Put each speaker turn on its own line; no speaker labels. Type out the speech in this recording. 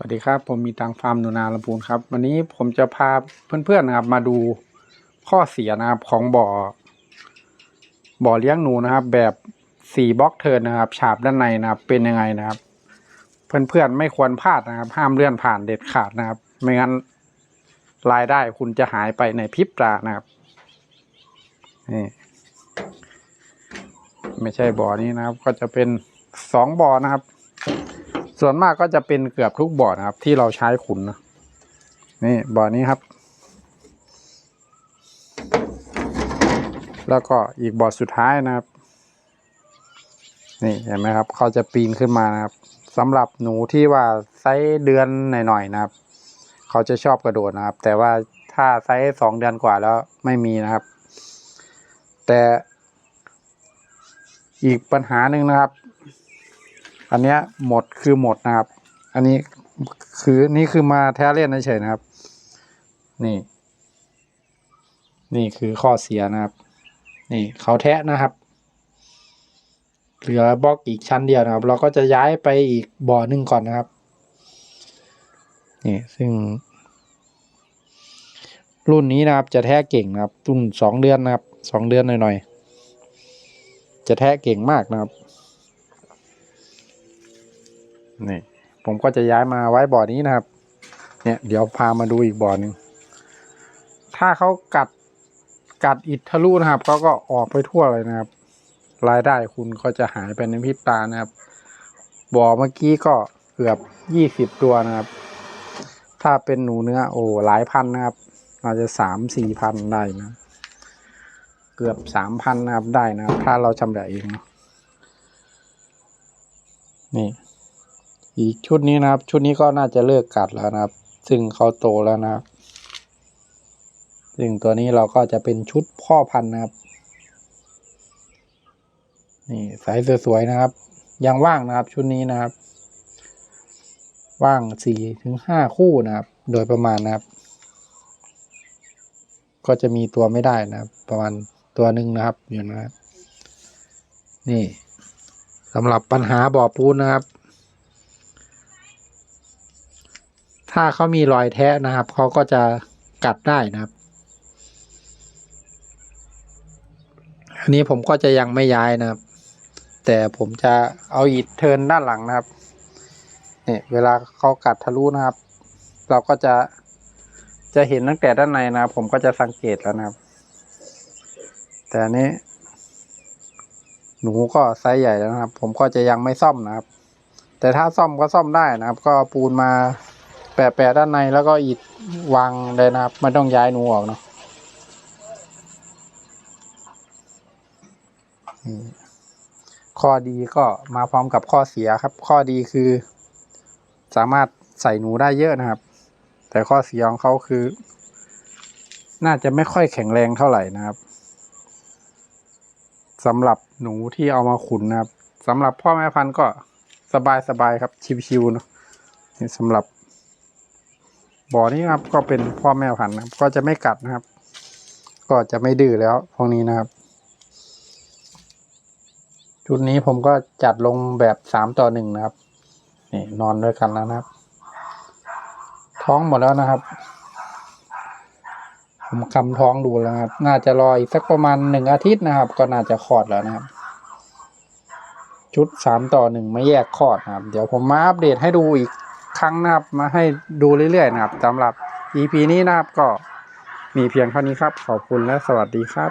วัสดีครับ ผมมีตังฟาร์มหนูนาลำพูนครับ วันนี้ผมจะพาเพื่อนๆนะครับ มาดูข้อเสียนะครับของบ่อ บ่อเลี้ยงหนูนะครับ แบบสี่บล็อกเทินนะครับ ฉาบด้านในนะครับ เป็นยังไงนะครับ เพื่อนๆไม่ควรพลาดนะครับ ห้ามเลื่อนผ่านเด็ดขาดนะครับ ไม่งั้นรายได้คุณจะหายไปในพริบตานะครับนี่ไม่ใช่บ่อนี้นะครับ ก็จะเป็นสองบ่อนะครับ ส่วนมากก็จะเป็นเกือบทุกบ่อนะครับ ที่เราใช้ขุนนะนี่บ่อนี้ครับ แล้วก็อีกบ่อสุดท้ายนะครับ นี่เห็นไหมครับ เขาจะปีนขึ้นมานะครับสำหรับหนูที่ว่าไซส์เดือนหน่อยๆนะครับ เขาจะชอบกระโดดนะครับ แต่ว่าถ้าไซส์สองเดือนกว่าแล้วไม่มีนะครับ แต่อีกปัญหาหนึ่งนะครับ อันเนี้ยหมดคือหมดนะครับ อันนี้คือนี่คือมาแท้เล่นเฉยนะครับ นี่ นี่คือข้อเสียนะครับ นี่เขาแทะนะครับ เหลือบล็อกอีกชั้นเดียวนะครับ เราก็จะย้ายไปอีกบ่อหนึ่งก่อนนะครับ นี่ซึ่ง รุ่นนี้นะครับ จะแท้เก่งนะครับรุ่นสองเดือนนะครับสองเดือนหน่อยๆจะแท้เก่งมากนะครับ นี่ผมก็จะย้ายมาไว้บ่อนี้นะครับ เนี่ยเดี๋ยวพามาดูอีกบ่อหนึ่งถ้าเขากัดกัดอิฐทะลุนะครับเขาก็ออกไปทั่วเลยนะครับ รายได้คุณก็จะหายไปในพริบตานะครับ บ่อเมื่อกี้ก็เกือบยี่สิบตัวนะครับ ถ้าเป็นหนูเนื้อโอ้หลายพันนะครับอาจจะสามสี่พันได้นะ เกือบสามพันนะครับได้นะครับ ถ้าเราชำระเองเนาะนี่ อีกชุดนี้นะครับ ชุดนี้ก็น่าจะเลิกกัดแล้วนะครับ ซึ่งเขาโตแล้วนะครับ ซึ่งตัวนี้เราก็จะเป็นชุดพ่อพันธุ์นะครับ นี่สายสวยๆนะครับ ยังว่างนะครับชุดนี้นะครับ ว่างสี่ถึงห้าคู่นะครับ โดยประมาณนะครับ ก็จะมีตัวไม่ได้นะครับ ประมาณตัวหนึ่งนะครับอยู่นะครับ นี่สำหรับปัญหาบ่อปูนนะครับ ถ้าเขามีรอยแทะนะครับเขาก็จะกัดได้นะครับ อันนี้ผมก็จะยังไม่ย้ายนะครับ แต่ผมจะเอาอิฐเทินด้านหลังนะครับเนี่ยเวลาเขากัดทะลุนะครับ เราก็จะจะเห็นตั้งแต่ด้านในนะครับ ผมก็จะสังเกตแล้วนะครับ แต่อันนี้หนูก็ไซส์ใหญ่แล้วนะครับ ผมก็จะยังไม่ซ่อมนะครับ แต่ถ้าซ่อมก็ซ่อมได้นะครับ ก็ปูนมา แปะแปะด้านในแล้วก็อิฐวางเลยนะครับไม่ต้องย้ายหนูออกเนาะข้อดีก็มาพร้อมกับข้อเสียครับ ข้อดีคือ สามารถใส่หนูได้เยอะนะครับ แต่ข้อเสียของเขาคือ น่าจะไม่ค่อยแข็งแรงเท่าไหร่นะครับสำหรับหนูที่เอามาขุนนะครับสำหรับพ่อแม่พันธุ์ก็สบายสบายๆครับชิวๆเนาะสำหรับ บ่อนี้ครับก็เป็นพ่อแม่พันธุ์นะครับ ก็จะไม่กัดนะครับ ก็จะไม่ดื้อแล้วพวกนี้นะครับ ชุดนี้ผมก็จัดลงแบบสามต่อหนึ่งนะครับนี่นอนด้วยกันแล้วนะครับ ท้องหมดแล้วนะครับ ผมคำท้องดูแล้วครับ น่าจะรออีกสักประมาณหนึ่งอาทิตย์นะครับ ก็น่าจะคลอดแล้วนะครับ ชุดสามต่อหนึ่งไม่แยกคลอดนะครับ เดี๋ยวผมมาอัปเดตให้ดูอีก ครั้งนะครับ มาให้ดูเรื่อยๆนะครับสำหรับ EP นี้นะครับก็มีเพียงเท่านี้ครับ ขอบคุณและสวัสดีครับ